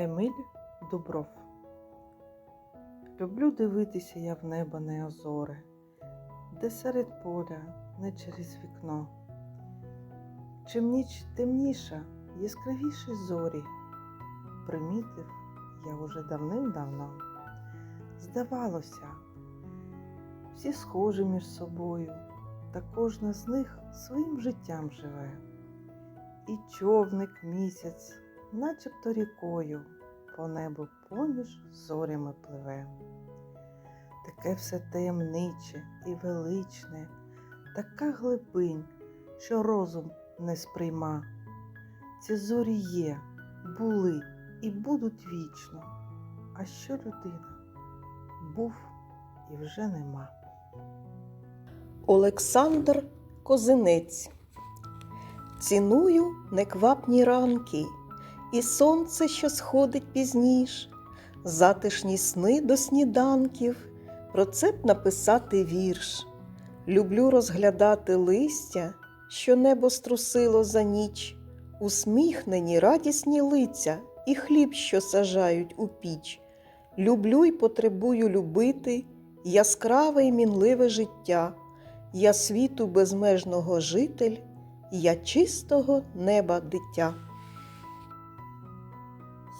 Емиль Дубров Люблю дивитися я в небо не озоре, де серед поля, не через вікно. Чим ніч темніша, яскравіші зорі, примітив я уже давним-давно. Здавалося, всі схожі між собою, та кожна з них своїм життям живе. І човник місяць, начебто рікою, по небу поміж зорями пливе. Таке все таємниче і величне, така глибинь, що розум не сприйма. Ці зорі є, були і будуть вічно. А що людина? Був і вже нема. Олександр Козинець. Ціную неквапні ранки, і сонце, що сходить пізніш, затишні сни до сніданків, про це б написати вірш. Люблю розглядати листя, що небо струсило за ніч, усміхнені радісні лиця і хліб, що сажають у піч. Люблю й потребую любити яскраве й мінливе життя. Я світу безмежного житель, я чистого неба дитя.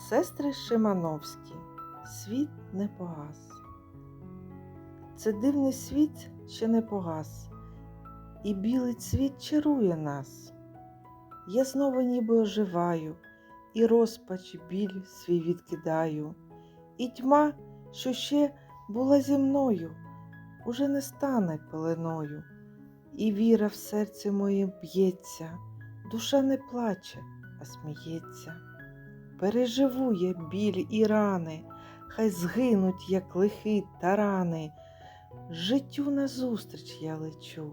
Сестри Шимановські, світ не погас. Це дивний світ ще не погас, і білий цвіт чарує нас. Я знову ніби оживаю, і розпач біль свій відкидаю, і тьма, що ще була зі мною, уже не стане пеленою, і віра в серці моїм б'ється, душа не плаче, а сміється. Переживу я біль і рани, хай згинуть, як лихі тарани. Життю назустріч я лечу,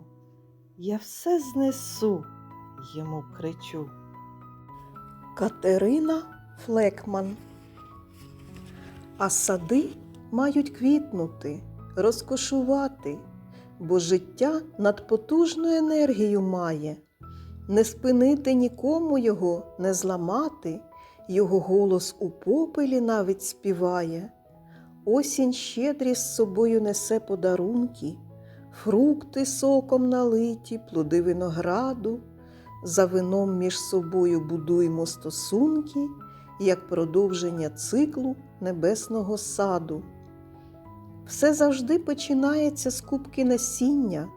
я все знесу, йому кричу. Катерина Флекман. А сади мають квітнути, розкошувати, бо життя надпотужну енергію має. Не спинити нікому його, не зламати, його голос у попелі навіть співає. Осінь щедрі з собою несе подарунки, фрукти соком налиті, плоди винограду. За вином між собою будуємо стосунки, як продовження циклу небесного саду. Все завжди починається з кубки насіння,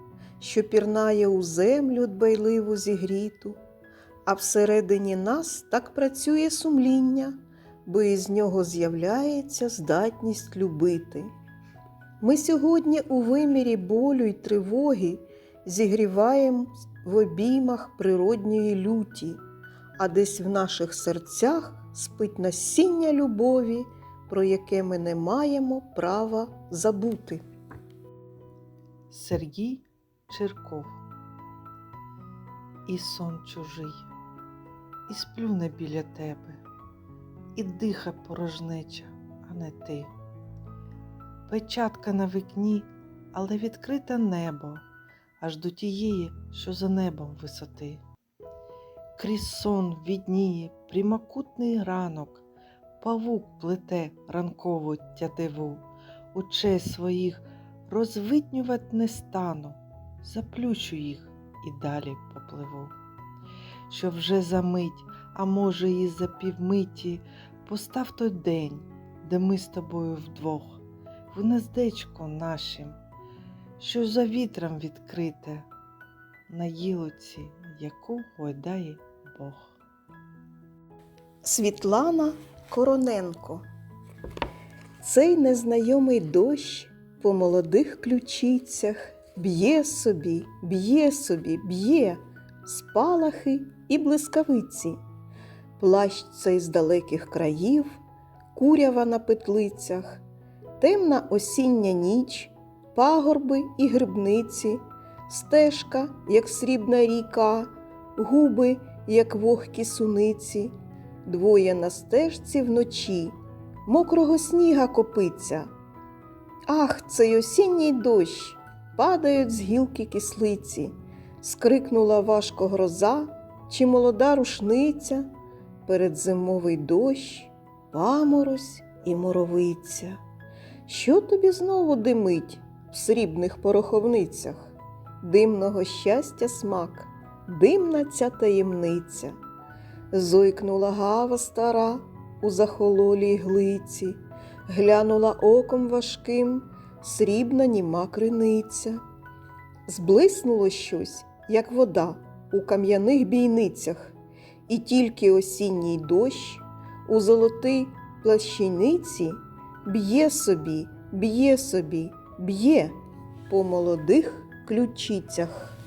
що пірнає у землю дбайливу зігріту, а всередині нас так працює сумління, бо із нього з'являється здатність любити. Ми сьогодні у вимірі болю й тривоги зігріваємо в обіймах природньої люті, а десь в наших серцях спить насіння любові, про яке ми не маємо права забути. Сергій Чирков. І сон чужий, і сплюне біля тебе, і диха порожнеча, а не ти. Печатка на вікні, але відкрите небо, аж до тієї, що за небом висоти. Крізь сон відніє прямокутний ранок, павук плете ранкову тятиву, честь своїх розвиднювать не стану, заплющу їх і далі попливу. Що вже за мить, а може, і за півмиті, постав той день, де ми з тобою вдвох, в гнездечку нашим, що за вітром відкрите, на гілоці, яку гойдає Бог. Світлана Короненко. Цей незнайомий дощ по молодих ключицях б'є собі, б'є собі, б'є спалахи і блискавиці. Плащ цей з далеких країв, курява на петлицях, темна осіння ніч, пагорби і грибниці, стежка, як срібна ріка, губи, як вогкі суниці, двоє на стежці вночі, мокрого сніга копиться. Ах, цей осінній дощ, падають з гілки кислиці, скрикнула важко гроза чи молода рушниця, передзимовий дощ, паморозь і моровиця. Що тобі знову димить в срібних пороховницях? Димного щастя смак, димна ця таємниця. Зойкнула гава стара у захололій глиці, глянула оком важким срібна німа криниця. Зблиснуло щось, як вода у кам'яних бійницях, і тільки осінній дощ у золотий плащаниці б'є собі, б'є собі, б'є по молодих ключицях.